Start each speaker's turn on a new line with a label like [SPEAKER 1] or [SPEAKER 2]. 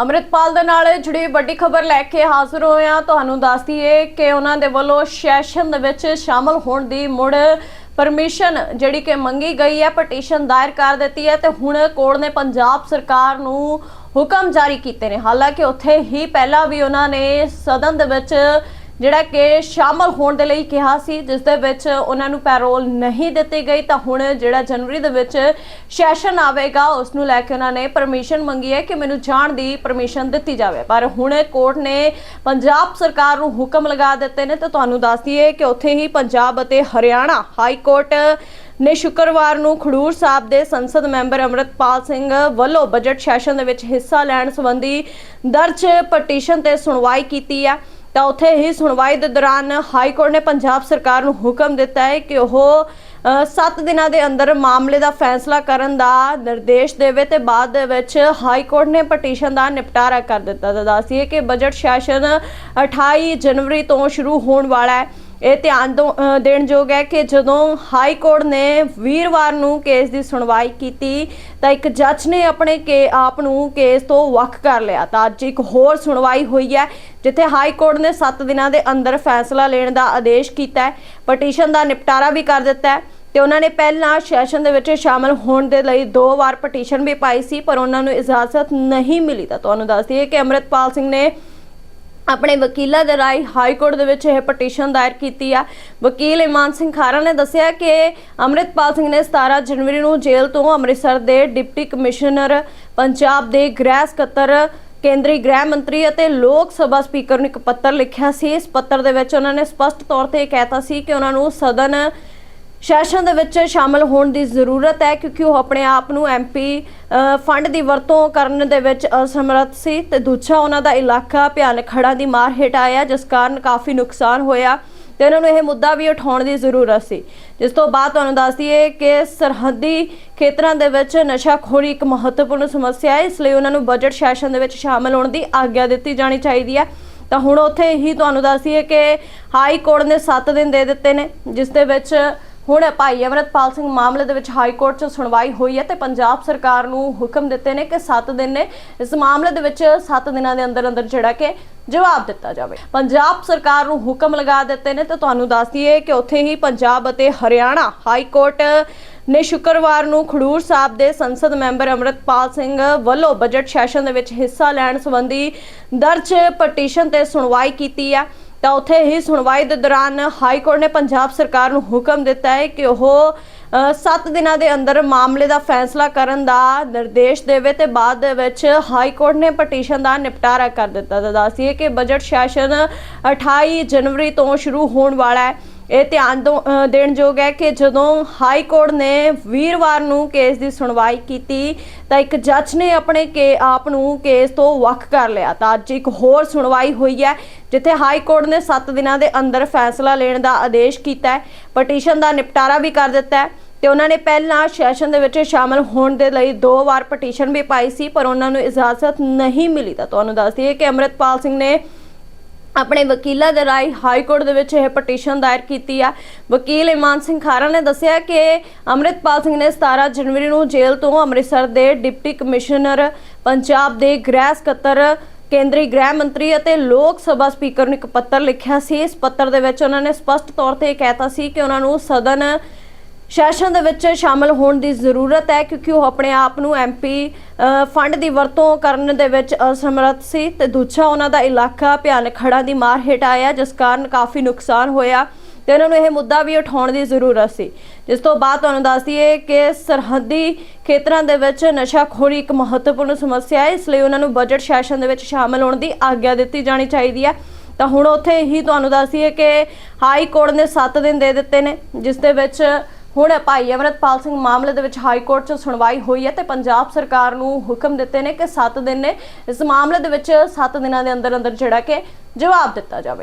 [SPEAKER 1] ਅੰਮ੍ਰਿਤਪਾਲ ਦੇ ਨਾਲ ਜੁੜੀ ਵੱਡੀ ਖਬਰ ਲੈ ਕੇ ਹਾਜ਼ਰ ਹੋਏ ਹਾਂ। ਤੁਹਾਨੂੰ ਦੱਸ ਦਈਏ ਕਿ ਉਹਨਾਂ ਦੇ ਵੱਲੋਂ ਸੈਸ਼ਨ ਦੇ ਵਿੱਚ ਸ਼ਾਮਲ ਹੋਣ ਦੀ ਮੁੜ ਪਰਮਿਸ਼ਨ ਜਿਹੜੀ ਕਿ ਮੰਗੀ ਗਈ ਹੈ, ਪਟੀਸ਼ਨ ਦਾਇਰ ਕਰ ਦਿੱਤੀ ਹੈ ਤੇ ਹੁਣ ਕੋਰਟ ਨੇ ਪੰਜਾਬ ਸਰਕਾਰ ਨੂੰ ਹੁਕਮ ਜਾਰੀ ਕੀਤੇ ਨੇ। ਹਾਲਾਂਕਿ ਉੱਥੇ ਹੀ ਪਹਿਲਾਂ ਵੀ ਉਹਨਾਂ ਨੇ ਸਦਨ ਦੇ ਵਿੱਚ ਜਿਹੜਾ ਕਿ ਸ਼ਾਮਲ ਹੋਣ ਦੇ ਲਈ ਕਿਹਾ ਸੀ, ਜਿਸ ਦੇ ਵਿੱਚ ਉਹਨਾਂ ਨੂੰ ਪੈਰੋਲ ਨਹੀਂ ਦਿੱਤੀ ਗਈ, ਤਾਂ ਹੁਣ ਜਿਹੜਾ ਜਨਵਰੀ ਦੇ ਵਿੱਚ ਸੈਸ਼ਨ ਆਵੇਗਾ ਉਸ ਨੂੰ ਲੈ ਕੇ ਉਹਨਾਂ ਨੇ ਪਰਮਿਸ਼ਨ ਮੰਗੀ ਹੈ ਕਿ ਮੈਨੂੰ ਜਾਣ ਦੀ ਪਰਮਿਸ਼ਨ ਦਿੱਤੀ ਜਾਵੇ। ਪਰ ਹੁਣ ਕੋਰਟ ਨੇ ਪੰਜਾਬ ਸਰਕਾਰ ਨੂੰ ਹੁਕਮ ਲਗਾ ਦਿੱਤੇ ਨੇ, ਤੇ ਤੁਹਾਨੂੰ ਦੱਸ ਦਈਏ ਕਿ ਉੱਥੇ ਹੀ ਪੰਜਾਬ ਅਤੇ ਹਰਿਆਣਾ ਹਾਈ ਕੋਰਟ ਨੇ ਸ਼ੁੱਕਰਵਾਰ ਨੂੰ ਖਡੂਰ ਸਾਹਿਬ ਦੇ ਸੰਸਦ ਮੈਂਬਰ ਅਮਰਤਪਾਲ ਸਿੰਘ ਵੱਲੋਂ ਬਜਟ ਸੈਸ਼ਨ ਦੇ ਵਿੱਚ ਹਿੱਸਾ ਲੈਣ ਸੰਬੰਧੀ ਦਰਜ ਪਟੀਸ਼ਨ ਤੇ ਸੁਣਵਾਈ ਕੀਤੀ ਹੈ। ਤਾਂ ਉੱਥੇ ਹੀ ਸੁਣਵਾਈ ਦੇ ਦੌਰਾਨ ਹਾਈ ਕੋਰਟ ਨੇ ਪੰਜਾਬ ਸਰਕਾਰ ਨੂੰ ਹੁਕਮ ਦਿੱਤਾ ਹੈ ਕਿ ਉਹ 7 ਦਿਨਾਂ ਦੇ ਅੰਦਰ ਮਾਮਲੇ ਦਾ ਫੈਸਲਾ ਕਰਨ ਦਾ ਨਿਰਦੇਸ਼ ਦੇਵੇ ਤੇ ਬਾਅਦ ਦੇ ਵਿੱਚ ਹਾਈ ਕੋਰਟ ਨੇ ਪਟੀਸ਼ਨ ਦਾ ਨਿਪਟਾਰਾ ਕਰ ਦਿੱਤਾ। ਤਾਂ ਦੱਸੀਏ ਕਿ ਬਜਟ ਸੈਸ਼ਨ 28 ਜਨਵਰੀ ਤੋਂ ਸ਼ੁਰੂ ਹੋਣ ਵਾਲਾ ਹੈ। ਇਹ ਧਿਆਨ ਦੋ- ਅ, ਦੇਣ ਯੋਗ ਹੈ ਕਿ ਜਦੋਂ ਹਾਈ ਕੋਰਟ ਨੇ ਵੀਰਵਾਰ ਨੂੰ ਕੇਸ ਦੀ ਸੁਣਵਾਈ ਕੀਤੀ ਤਾਂ ਇੱਕ ਜੱਜ ਨੇ ਆਪਣੇ ਕੇ ਆਪ ਨੂੰ ਕੇਸ ਤੋਂ ਵੱਖ ਕਰ ਲਿਆ। ਤਾਂ ਅੱਜ ਇੱਕ ਹੋਰ ਸੁਣਵਾਈ ਹੋਈ ਹੈ ਜਿੱਥੇ ਹਾਈ ਕੋਰਟ ਨੇ 7 ਦਿਨਾਂ ਦੇ ਅੰਦਰ ਫੈਸਲਾ ਲੈਣ ਦਾ ਆਦੇਸ਼ ਕੀਤਾ ਹੈ। ਪਟੀਸ਼ਨ ਦਾ ਨਿਪਟਾਰਾ ਵੀ ਕਰ ਦਿੱਤਾ ਹੈ ਤੇ ਉਹਨਾਂ ਨੇ ਪਹਿਲਾਂ ਸੈਸ਼ਨ ਦੇ ਵਿੱਚ ਸ਼ਾਮਲ ਹੋਣ ਦੇ ਲਈ ਦੋ ਵਾਰ ਪਟੀਸ਼ਨ ਵੀ ਪਾਈ ਸੀ, ਪਰ ਉਹਨਾਂ ਨੂੰ ਇਜਾਜ਼ਤ ਨਹੀਂ ਮਿਲੀ। ਤਾਂ ਤੁਹਾਨੂੰ ਦੱਸ ਦਈਏ ਕਿ ਅਮਰਿਤਪਾਲ ਸਿੰਘ ਨੇ ਆਪਣੇ ਵਕੀਲਾਂ ਦੇ ਰਾਈ ਹਾਈ ਕੋਰਟ ਦੇ ਵਿੱਚ ਇਹ ਪਟੀਸ਼ਨ ਦਾਇਰ ਕੀਤੀ ਆ। ਵਕੀਲ ਇਮਾਨ ਸਿੰਘ ਖਾਰਾ ਨੇ ਦੱਸਿਆ ਕਿ ਅੰਮ੍ਰਿਤਪਾਲ ਸਿੰਘ ਨੇ 17 ਜਨਵਰੀ ਨੂੰ ਜੇਲ੍ਹ ਤੋਂ ਅੰਮ੍ਰਿਤਸਰ ਦੇ ਡਿਪਟੀ ਕਮਿਸ਼ਨਰ ਪੰਜਾਬ ਦੇ ਗ੍ਰਹਿ ਸਕੱਤਰ ਕੇਂਦਰੀ ਗ੍ਰਹਿ ਮੰਤਰੀ ਅਤੇ ਲੋਕ ਸਭਾ ਸਪੀਕਰ ਨੂੰ ਇੱਕ ਪੱਤਰ ਲਿਖਿਆ ਸੀ। ਇਸ ਪੱਤਰ ਦੇ ਵਿੱਚ ਉਹਨਾਂ ਨੇ ਸਪਸ਼ਟ ਤੌਰ ਤੇ ਇਹ ਕਹਿਤਾ ਸੀ ਕਿ ਉਹਨਾਂ ਨੂੰ ਸਦਨ ਸੈਸ਼ਨ ਦੇ ਵਿੱਚ ਸ਼ਾਮਲ ਹੋਣ ਦੀ ਜ਼ਰੂਰਤ ਹੈ, ਕਿਉਂਕਿ ਉਹ ਆਪਣੇ ਆਪ ਨੂੰ ਐਮਪੀ ਫੰਡ ਦੀ ਵਰਤੋਂ ਕਰਨ ਦੇ ਵਿੱਚ ਅਸਮਰੱਥ ਸੀ ਤੇ ਦੂਜਾ ਉਹਨਾਂ ਦਾ ਇਲਾਕਾ ਭਿਆਨਕ ਹੜ੍ਹਾਂ ਦੀ ਮਾਰ ਹੇਠ ਆਇਆ, ਜਿਸ ਕਾਰਨ ਕਾਫੀ ਨੁਕਸਾਨ ਹੋਇਆ। ਤੇ ਉਹਨਾਂ ਨੂੰ ਇਹ ਮੁੱਦਾ ਵੀ ਉਠਾਉਣ ਦੀ ਜ਼ਰੂਰਤ ਸੀ। ਜਿਸ ਤੋਂ ਬਾਅਦ ਤੁਹਾਨੂੰ ਦੱਸ ਦਈਏ ਕਿ ਸਰਹੱਦੀ ਖੇਤਰਾਂ ਦੇ ਵਿੱਚ ਨਸ਼ਾਖੋਰੀ ਇੱਕ ਮਹੱਤਵਪੂਰਨ ਸਮੱਸਿਆ ਹੈ। ਇਸ ਲਈ ਉਹਨਾਂ ਨੂੰ ਬਜਟ ਸੈਸ਼ਨ ਦੇ ਵਿੱਚ ਸ਼ਾਮਲ ਹੋਣ ਦੀ ਆਗਿਆ ਦਿੱਤੀ ਜਾਣੀ ਚਾਹੀਦੀ ਹੈ। ਤਾਂ ਹੁਣ ਉੱਥੇ ਹੀ ਤੁਹਾਨੂੰ ਦੱਸੀਏ ਕਿ ਹਾਈ ਕੋਰਟ ਨੇ 7 ਦਿਨ ਦੇ ਦਿੱਤੇ ਨੇ, ਜਿਸ ਦੇ ਵਿੱਚ ਹੁਣ ਭਾਈ ਅਮਰਤਪਾਲ ਸਿੰਘ ਮਾਮਲੇ ਦੇ ਵਿੱਚ ਹਾਈ ਕੋਰਟ 'ਚ ਸੁਣਵਾਈ ਹੋਈ ਹੈ ਤੇ ਪੰਜਾਬ ਸਰਕਾਰ ਨੂੰ ਹੁਕਮ ਦਿੱਤੇ ਨੇ ਕਿ 7 ਦਿਨ ਨੇ, ਇਸ ਮਾਮਲੇ ਦੇ ਵਿੱਚ 7 ਦਿਨਾਂ ਦੇ ਅੰਦਰ ਅੰਦਰ ਜਿਹੜਾ ਕਿ ਜਵਾਬ ਦਿੱਤਾ ਜਾਵੇ। ਪੰਜਾਬ ਸਰਕਾਰ ਨੂੰ ਹੁਕਮ ਲਗਾ ਦਿੱਤੇ ਨੇ ਤੇ ਤੁਹਾਨੂੰ ਦੱਸ ਦਈਏ ਕਿ ਉੱਥੇ ਹੀ ਪੰਜਾਬ ਅਤੇ ਹਰਿਆਣਾ ਹਾਈ ਕੋਰਟ ਨੇ ਸ਼ੁੱਕਰਵਾਰ ਨੂੰ ਖਡੂਰ ਸਾਹਿਬ ਦੇ ਸੰਸਦ ਮੈਂਬਰ ਅਮਰਤਪਾਲ ਸਿੰਘ ਵੱਲੋਂ ਬਜਟ ਸੈਸ਼ਨ ਦੇ ਵਿੱਚ ਹਿੱਸਾ ਲੈਣ ਸੰਬੰਧੀ ਦਰਜ ਪਟੀਸ਼ਨ ਤੇ ਸੁਣਵਾਈ ਕੀਤੀ ਹੈ। ਤਾਂ ਉੱਥੇ ਹੀ ਸੁਣਵਾਈ ਦੇ ਦੌਰਾਨ ਹਾਈ ਕੋਰਟ ਨੇ ਪੰਜਾਬ ਸਰਕਾਰ ਨੂੰ ਹੁਕਮ ਦਿੱਤਾ ਹੈ ਕਿ ਉਹ 7 ਦਿਨਾਂ ਦੇ ਅੰਦਰ ਮਾਮਲੇ ਦਾ ਫੈਸਲਾ ਕਰਨ ਦਾ ਨਿਰਦੇਸ਼ ਦੇਵੇ ਤੇ ਬਾਅਦ ਦੇ ਵਿੱਚ ਹਾਈ ਕੋਰਟ ਨੇ ਪਟੀਸ਼ਨ ਦਾ ਨਿਪਟਾਰਾ ਕਰ ਦਿੱਤਾ। ਤਾਂ ਦੱਸੀਏ ਕਿ ਬਜਟ ਸੈਸ਼ਨ 28 ਜਨਵਰੀ ਤੋਂ ਸ਼ੁਰੂ ਹੋਣ ਵਾਲਾ ਹੈ। ਇਹ ਧਿਆਨ ਦੋ- ਅ, ਦੇਣ ਯੋਗ ਹੈ ਕਿ ਜਦੋਂ ਹਾਈ ਕੋਰਟ ਨੇ ਵੀਰਵਾਰ ਨੂੰ ਕੇਸ ਦੀ ਸੁਣਵਾਈ ਕੀਤੀ ਤਾਂ ਇੱਕ ਜੱਜ ਨੇ ਆਪਣੇ ਕੇ ਆਪ ਨੂੰ ਕੇਸ ਤੋਂ ਵੱਖ ਕਰ ਲਿਆ। ਤਾਂ ਅੱਜ ਇੱਕ ਹੋਰ ਸੁਣਵਾਈ ਹੋਈ ਹੈ ਜਿੱਥੇ ਹਾਈ ਕੋਰਟ ਨੇ 7 ਦਿਨਾਂ ਦੇ ਅੰਦਰ ਫੈਸਲਾ ਲੈਣ ਦਾ ਆਦੇਸ਼ ਕੀਤਾ ਹੈ। ਪਟੀਸ਼ਨ ਦਾ ਨਿਪਟਾਰਾ ਵੀ ਕਰ ਦਿੱਤਾ ਹੈ ਤੇ ਉਹਨਾਂ ਨੇ ਪਹਿਲਾਂ ਸੈਸ਼ਨ ਦੇ ਵਿੱਚ ਸ਼ਾਮਲ ਹੋਣ ਦੇ ਲਈ ਦੋ ਵਾਰ ਪਟੀਸ਼ਨ ਵੀ ਪਾਈ ਸੀ ਪਰ ਉਹਨਾਂ ਨੂੰ ਇਜਾਜ਼ਤ ਨਹੀਂ ਮਿਲੀ। ਤਾਂ ਤੁਹਾਨੂੰ ਦੱਸ ਦਈਏ ਕਿ ਅਮਰਿਤਪਾਲ ਸਿੰਘ ਨੇ ਆਪਣੇ ਵਕੀਲਾਂ ਦੇ ਰਾਈ ਹਾਈ ਕੋਰਟ ਦੇ ਵਿੱਚ ਇਹ ਪਟੀਸ਼ਨ ਦਾਇਰ ਕੀਤੀ ਆ। ਵਕੀਲ ਇਮਾਨ ਸਿੰਘ ਖਾਰਾ ਨੇ ਦੱਸਿਆ ਕਿ ਅੰਮ੍ਰਿਤਪਾਲ ਸਿੰਘ ਨੇ 17 ਜਨਵਰੀ ਨੂੰ ਜੇਲ੍ਹ ਤੋਂ ਅੰਮ੍ਰਿਤਸਰ ਦੇ ਡਿਪਟੀ ਕਮਿਸ਼ਨਰ ਪੰਜਾਬ ਦੇ ਗ੍ਰਹਿ ਸਕੱਤਰ, ਕੇਂਦਰੀ ਗ੍ਰਹਿ ਮੰਤਰੀ ਅਤੇ ਲੋਕ ਸਭਾ ਸਪੀਕਰ ਨੂੰ ਇੱਕ ਪੱਤਰ ਲਿਖਿਆ ਸੀ। ਇਸ ਪੱਤਰ ਦੇ ਵਿੱਚ ਉਹਨਾਂ ਨੇ ਸਪਸ਼ਟ ਤੌਰ ਤੇ ਇਹ ਕਹਿਤਾ ਸੀ ਕਿ ਉਹਨਾਂ ਨੂੰ ਸਦਨ ਸੈਸ਼ਨ ਦੇ ਵਿੱਚ ਸ਼ਾਮਲ ਹੋਣ ਦੀ ਜ਼ਰੂਰਤ ਹੈ ਕਿਉਂਕਿ ਉਹ ਆਪਣੇ ਆਪ ਨੂੰ ਐਮਪੀ ਫੰਡ ਦੀ ਵਰਤੋਂ ਕਰਨ ਦੇ ਵਿੱਚ ਅਸਮਰੱਥ ਸੀ ਤੇ ਦੂਜਾ ਉਹਨਾਂ ਦਾ ਇਲਾਕਾ ਭਿਆਨਕ ਹੜ੍ਹਾਂ ਦੀ ਮਾਰ ਹੇਠ ਆਇਆ, ਜਿਸ ਕਾਰਨ ਕਾਫੀ ਨੁਕਸਾਨ ਹੋਇਆ ਤੇ ਉਹਨਾਂ ਨੂੰ ਇਹ ਮੁੱਦਾ ਵੀ ਉਠਾਉਣ ਦੀ ਜ਼ਰੂਰਤ ਸੀ। ਜਿਸ ਤੋਂ ਬਾਅਦ ਤੁਹਾਨੂੰ ਦੱਸ ਦਈਏ ਕਿ ਸਰਹੱਦੀ ਖੇਤਰਾਂ ਦੇ ਵਿੱਚ ਨਸ਼ਾਖੋਰੀ ਇੱਕ ਮਹੱਤਵਪੂਰਨ ਸਮੱਸਿਆ ਹੈ, ਇਸ ਲਈ ਉਹਨਾਂ ਨੂੰ ਬਜਟ ਸੈਸ਼ਨ ਦੇ ਵਿੱਚ ਸ਼ਾਮਲ ਹੋਣ ਦੀ ਆਗਿਆ ਦਿੱਤੀ ਜਾਣੀ ਚਾਹੀਦੀ ਹੈ। ਤਾਂ ਹੁਣ ਉੱਥੇ ਹੀ ਤੁਹਾਨੂੰ ਦੱਸੀਏ ਕਿ ਹਾਈ ਕੋਰਟ ਨੇ 7 ਦਿਨ ਦੇ ਦਿੱਤੇ ਨੇ, ਜਿਸ ਦੇ ਵਿੱਚ ਹੁਣ ਭਾਈ ਅਮਰਤਪਾਲ ਸਿੰਘ ਮਾਮਲੇ ਦੇ ਵਿੱਚ ਹਾਈ ਕੋਰਟ 'ਚ ਸੁਣਵਾਈ ਹੋਈ ਹੈ ਤੇ ਪੰਜਾਬ ਸਰਕਾਰ ਨੂੰ ਹੁਕਮ ਦਿੱਤੇ ਨੇ ਕਿ 7 ਦਿਨ ਨੇ। ਇਸ ਮਾਮਲੇ ਦੇ ਵਿੱਚ 7 ਦਿਨਾਂ ਦੇ ਅੰਦਰ ਅੰਦਰ ਜਿਹੜਾ ਕਿ ਜਵਾਬ ਦਿੱਤਾ ਜਾਵੇ।